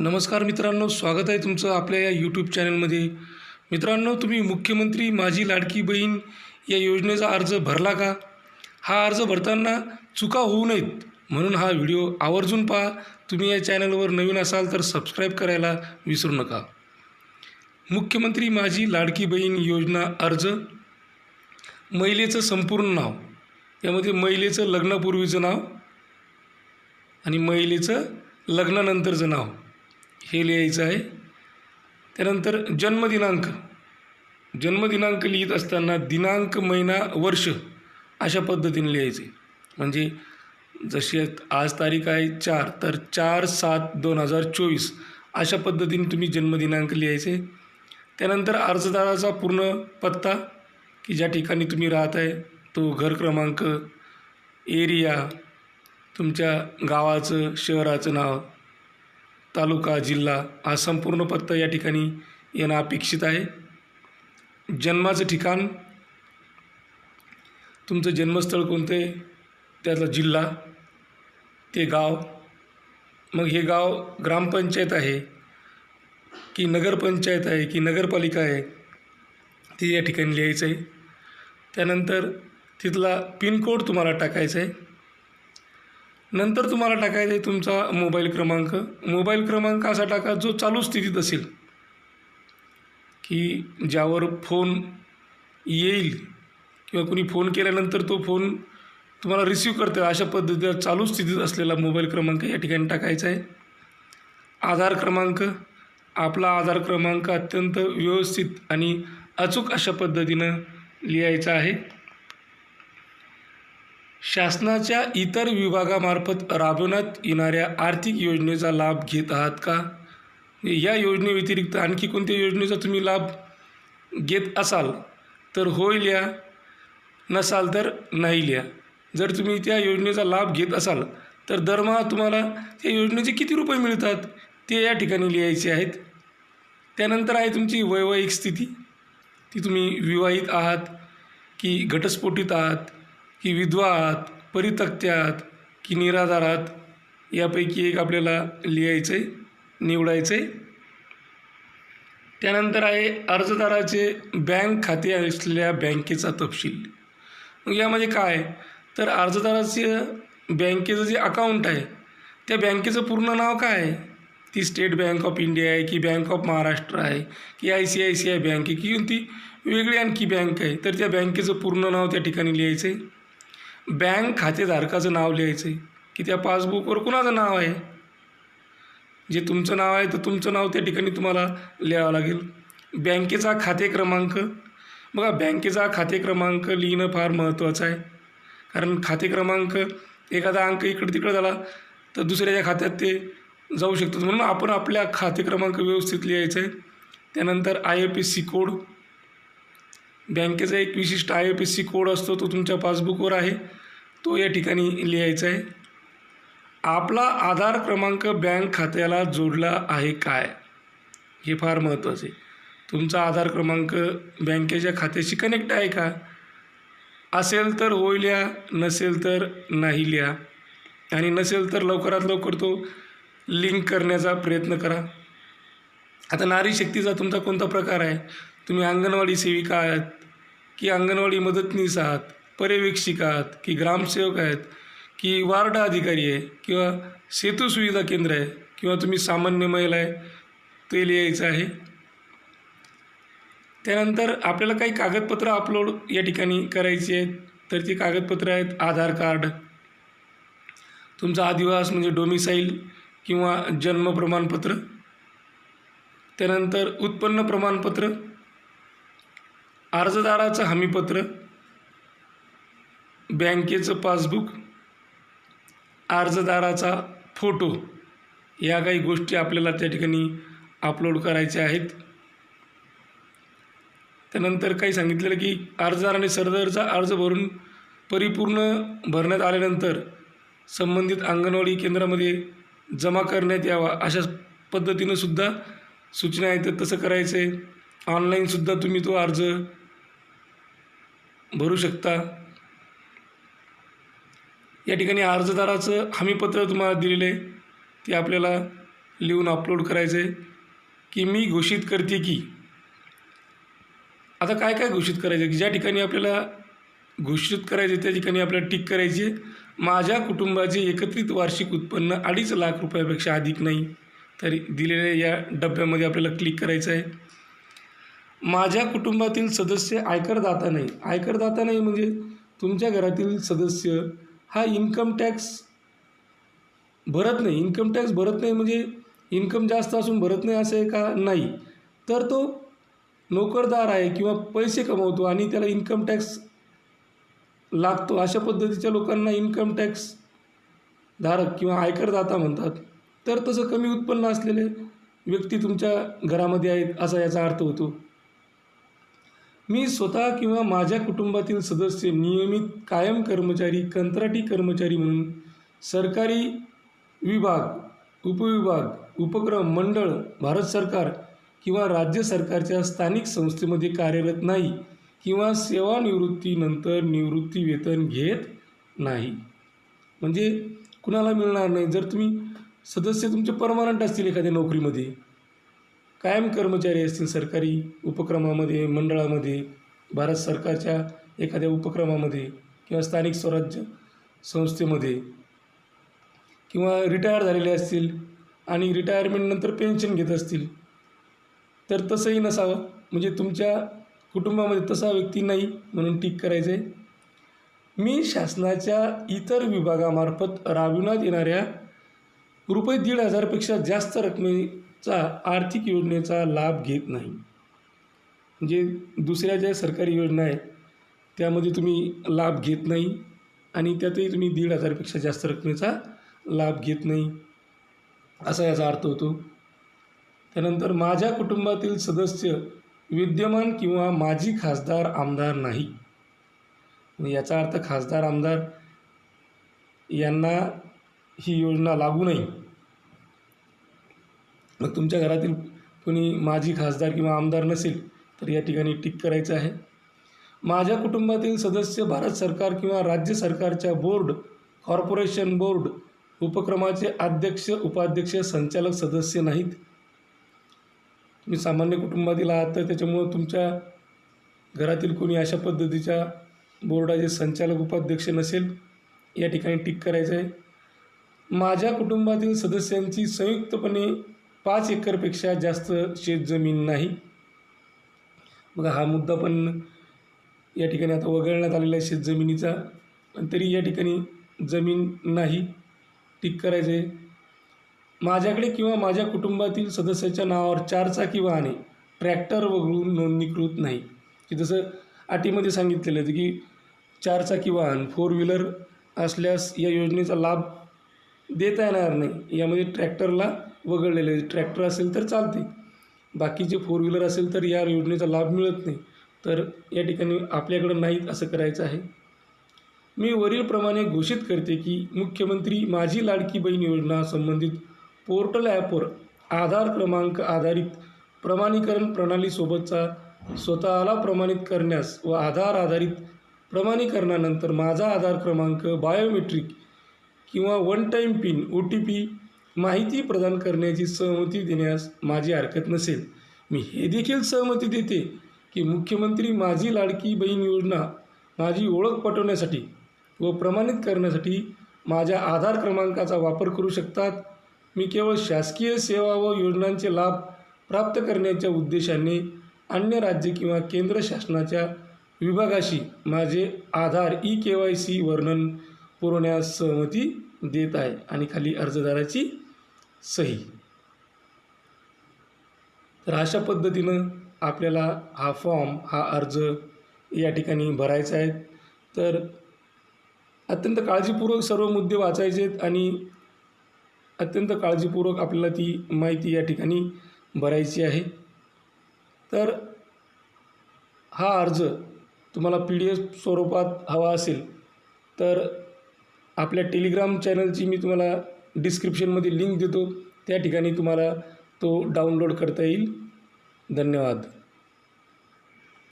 नमस्कार मित्रांनो स्वागत आहे तुमचं आपल्या या यूट्यूब चॅनलमध्ये मित्रांनो तुम्ही मुख्यमंत्री माझी लाडकी बहीण या योजनेचा अर्ज भरला का? हा अर्ज भरताना चुका होऊ नयेत म्हणून हा व्हिडिओ आवर्जून पहा. तुम्ही या चॅनलवर नवीन असाल तर सबस्क्राईब करायला विसरू नका. मुख्यमंत्री माझी लाडकी बहीण योजना अर्ज महिलेचं संपूर्ण नाव यामध्ये महिलेचं लग्नापूर्वीचं नाव आणि महिलेचं लग्नानंतरचं नाव. हे लिहायचं आहे. त्यानंतर जन्मदिनांक. जन्मदिनांक लिहित असताना दिनांक महिना वर्ष अशा पद्धतीने लिहायचे. म्हणजे जशी आज तारीख आहे चार तर चार सात दोन हजार चोवीस अशा पद्धतीने तुम्ही जन्मदिनांक लिहायचे. त्यानंतर अर्जदाराचा पूर्ण पत्ता की ज्या ठिकाणी तुम्ही राहत आहे तो घर क्रमांक एरिया तुमच्या गावाचं शहराचं नाव तालुका जिल्हा हा संपूर्ण पत्ता या ठिकाणी येणं अपेक्षित आहे. जन्माचं ठिकाण तुमचं जन्मस्थळ कोणतं आहे? त्याचा जिल्हा ते गाव. मग हे गाव ग्रामपंचायत आहे की नगरपंचायत आहे की नगरपालिका आहे ते या ठिकाणी लिहायचं आहे. त्यानंतर तिथला पिनकोड तुम्हाला टाकायचा आहे. नंतर तुम्हाला टाकायचा आहे तुमचा मोबाईल क्रमांक. मोबाईल क्रमांक असा टाका जो चालू स्थितीत असेल की ज्यावर फोन येईल किंवा कुणी फोन केल्यानंतर तो फोन तुम्हाला रिसीव करता अशा पद्धतीचा चालू स्थितीत असलेला मोबाईल क्रमांक या ठिकाणी टाकायचा आहे. आधार क्रमांक आपला आधार क्रमांक अत्यंत व्यवस्थित आणि अचूक अशा पद्धतीनं लिहायचा आहे. शासनाच्या इतर विभागामार्फत राबवण्यात येणाऱ्या आर्थिक योजनेचा लाभ घेत आहात का? या योजनेव्यतिरिक्त आणखी कोणत्या योजनेचा तुम्ही लाभ घेत असाल? तर होईल या नसाल तर नाही लिहा. जर तुम्ही त्या योजनेचा लाभ घेत असाल तर दरमहा तुम्हाला त्या योजनेचे किती रुपये मिळतात ते या ठिकाणी लिहायचे आहेत. त्यानंतर आहे तुमची वैवाहिक स्थिती. ती तुम्ही विवाहित आहात की घटस्फोटीत आहात? की विधवा आहात परितक्त्यात की निराधार आहात यापैकी एक आपल्याला लिहायचं आहे निवडायचं आहे त्यानंतर आहे अर्जदाराचे बँक खाते असलेल्या बँकेचा तपशील. मग यामध्ये काय? तर अर्जदाराचं बँकेचं जे अकाउंट आहे त्या बँकेचं पूर्ण नाव काय? आहे ती स्टेट बँक ऑफ इंडिया आहे की बँक ऑफ महाराष्ट्र आहे की I C I C I bank आहे की ती वेगळी आणखी बँक आहे तर त्या बँकेचं पूर्ण नाव त्या ठिकाणी लिहायचं आहे बँक खातेधारकाचं नाव लिहायचं आहे की त्या पासबुकवर कुणाचं नाव आहे? जे तुमचं नाव आहे तर तुमचं नाव त्या ठिकाणी तुम्हाला लिहावं लागेल. बँकेचा खाते क्रमांक. बघा बँकेचा खाते क्रमांक लिहिणं फार महत्त्वाचं आहे. कारण खाते क्रमांक एखादा अंक इकडं तिकडं झाला तर दुसऱ्याच्या खात्यात ते जाऊ शकतात. म्हणून आपण आपल्या खाते क्रमांक व्यवस्थित लिहायचं आहे त्यानंतर I F S C code बँकेचा एक विशिष्ट I F S C code असतो तो तुमच्या पासबुकवर आहे. तो या ठिकाणी लिहायचा आहे. आपला आधार क्रमांक बँक खात्याला जोडला आहे काय? हे फार महत्त्वाचं आहे. तुमचा आधार क्रमांक बँकेच्या खात्याशी कनेक्ट आहे का? असेल तर होईल लिहा नसेल तर नाही लिहा. आणि नसेल तर लवकरात लवकर तो लिंक करण्याचा प्रयत्न करा. आता नारी शक्तीचा तुमचा कोणता प्रकार आहे? तुम्ही अंगणवाडी सेविका आहात की अंगणवाडी मदतनीस आहात पर्यवेक्षिका आहात की ग्रामसेवक आहेत की वार्ड अधिकारी आहे किंवा सेतू सुविधा केंद्र आहे किंवा तुम्ही सामान्य महिला आहे ते लिहायचं आहे. त्यानंतर आपल्याला काही कागदपत्रं अपलोड या ठिकाणी करायची आहेत. तर ती कागदपत्रं आहेत आधार कार्ड तुमचा आदिवास म्हणजे डोमिसाईल किंवा जन्म प्रमाणपत्र त्यानंतर उत्पन्न प्रमाणपत्र अर्जदाराचं हमीपत्र बँकेचं पासबुक अर्जदाराचा फोटो या काही गोष्टी आपल्याला त्या ठिकाणी अपलोड करायच्या आहेत. त्यानंतर काही सांगितलेलं की अर्जदाराने सरदारचा अर्ज भरून परिपूर्ण भरण्यात आल्यानंतर संबंधित अंगणवाडी केंद्रामध्ये जमा करण्यात यावा अशा पद्धतीनं सुद्धा सूचना आहेत. तर तसं करायचं आहे ऑनलाईनसुद्धा तुम्ही तो अर्ज भरू शकता. या ठिकाणी अर्जदाराचं हमीपत्र तुम्हाला दिलेलं आहे. ते आपल्याला लिहून अपलोड करायचं आहे की मी घोषित करते की. आता काय काय घोषित करायचं की ज्या ठिकाणी आपल्याला घोषित करायचे त्या ठिकाणी आपल्याला टिक करायची आहे. माझ्या कुटुंबाचे एकत्रित वार्षिक उत्पन्न अडीच लाख रुपयापेक्षा अधिक नाही. तरी दिलेल्या या डब्यामध्ये आपल्याला क्लिक करायचं आहे माझ्या कुटुंबातील सदस्य आयकरदाता नाही. आयकरदाता नाही म्हणजे तुमच्या घरातील सदस्य हा इन्कम टॅक्स भरत नाही. इन्कम टॅक्स भरत नाही म्हणजे इन्कम जास्त असून भरत नाही असं आहे का? नाही. तर तो नोकरदार आहे किंवा पैसे कमवतो आणि त्याला इन्कम टॅक्स लागतो. अशा पद्धतीच्या लोकांना इन्कम टॅक्स धारक किंवा आयकरदाता म्हणतात. तर तसं कमी उत्पन्न असलेले व्यक्ती तुमच्या घरामध्ये आहेत असा याचा अर्थ होतो. मी स्वतः किंवा माझ्या कुटुंबातील सदस्य नियमित कायम कर्मचारी कंत्राटी कर्मचारी म्हणून सरकारी विभाग उपविभाग उपक्रम मंडळ भारत सरकार किंवा राज्य सरकारच्या स्थानिक संस्थेमध्ये कार्यरत नाही किंवा सेवानिवृत्तीनंतर निवृत्ती वेतन घेत नाही. म्हणजे कुणाला मिळणार नाही? जर तुम्ही सदस्य तुमचे परमानंट असतील एखाद्या नोकरीमध्ये कायम कर्मचारी असतील सरकारी उपक्रमामध्ये मंडळामध्ये भारत सरकारच्या एखाद्या उपक्रमामध्ये किंवा स्थानिक स्वराज्य संस्थेमध्ये किंवा रिटायर झालेले असतील आणि रिटायरमेंटनंतर पेन्शन घेत असतील तर तसंही नसावं. म्हणजे तुमच्या कुटुंबामध्ये तसा व्यक्ती नाही म्हणून ठीक करायचं आहे मी शासनाच्या इतर विभागामार्फत राबविण्यात येणाऱ्या रुपये दीड हजारपेक्षा जास्त रकमे चा आर्थिक योजनेचा लाभ घेत नाही. म्हणजे दुसऱ्या ज्या सरकारी योजना आहेत त्यामध्ये तुम्ही लाभ घेत नाही आणि त्यातही तुम्ही दीड हजारपेक्षा जास्त रकमेचा लाभ घेत नाही. असा याचा अर्थ होतो. त्यानंतर माझ्या कुटुंबातील सदस्य विद्यमान किंवा माजी खासदार आमदार नाही. याचा अर्थ खासदार आमदार यांना ही योजना लागू नाही मग तुमच्या घरातील कोणी माजी खासदार किंवा आमदार नसेल तर या ठिकाणी टिक करायचं आहे. माझ्या कुटुंबातील सदस्य भारत सरकार किंवा राज्य सरकारच्या बोर्ड कॉर्पोरेशन बोर्ड उपक्रमाचे अध्यक्ष उपाध्यक्ष संचालक सदस्य नाहीत. तुम्ही सामान्य कुटुंबातील आहात तर त्याच्यामुळं तुमच्या घरातील कोणी अशा पद्धतीच्या बोर्डाचे संचालक उपाध्यक्ष नसेल या ठिकाणी टिक करायचं आहे. माझ्या कुटुंबातील सदस्यांची संयुक्तपणे पाच एकरपेक्षा जास्त शेतजमीन नाही. मग हा मुद्दा पण या ठिकाणी आता वगळण्यात आलेला आहे शेतजमिनीचा. पण तरी या ठिकाणी जमीन नाही. टिक करायचं आहे माझ्याकडे किंवा माझ्या कुटुंबातील सदस्याच्या नावावर चारचाकी वाहने ट्रॅक्टर वगळून नोंदणीकृत नाही. की जसं अटीमध्ये सांगितलेलं होतं की चारचाकी वाहन फोर व्हीलर असल्यास या योजनेचा लाभ देता येणार नाही. यामध्ये ट्रॅक्टरला वगळलेले ट्रॅक्टर असेल तर चालते. बाकीचे फोर व्हीलर असेल तर या योजनेचा लाभ मिळत नाही. तर या ठिकाणी आपल्याकडं नाहीत असं करायचं आहे. मी वरीलप्रमाणे घोषित करते की मुख्यमंत्री माझी लाडकी बहीण योजना संबंधित पोर्टल ॲपवर आधार क्रमांक आधारित प्रमाणीकरण प्रणालीसोबतचा स्वतःला प्रमाणित करण्यास व आधार आधारित प्रमाणीकरणानंतर माझा आधार क्रमांक बायोमेट्रिक किंवा one time pin O T P माहिती प्रदान करण्याची सहमती देण्यास माझी हरकत नसेल. मी हे देखील सहमती देते की मुख्यमंत्री माझी लाडकी बहीण योजना माझी ओळख पटवण्यासाठी व प्रमाणित करण्यासाठी माझ्या आधार क्रमांकाचा वापर करू शकतात. मी केवळ शासकीय सेवा व योजनांचे लाभ प्राप्त करण्याच्या उद्देशाने अन्य राज्य किंवा केंद्र शासनाच्या विभागाशी माझे Aadhaar e K Y C वर्णन पुरवण्यास सहमती देत आहे आणि खाली अर्जदाराची सही. तर अशा पद्धतीनं आपल्याला हा फॉर्म हा अर्ज या ठिकाणी भरायचा आहे. तर अत्यंत काळजीपूर्वक सर्व मुद्दे वाचायचे आहेत आणि अत्यंत काळजीपूर्वक आपल्याला ती माहिती या ठिकाणी भरायची आहे. तर हा अर्ज तुम्हाला पी डी एफ स्वरूपात हवा असेल तर आपल्या टेलिग्राम चॅनलची मी तुम्हाला डिस्क्रिप्शनमध्ये लिंक देतो. त्या ठिकाणी तुम्हाला तो डाउनलोड करता येईल. धन्यवाद.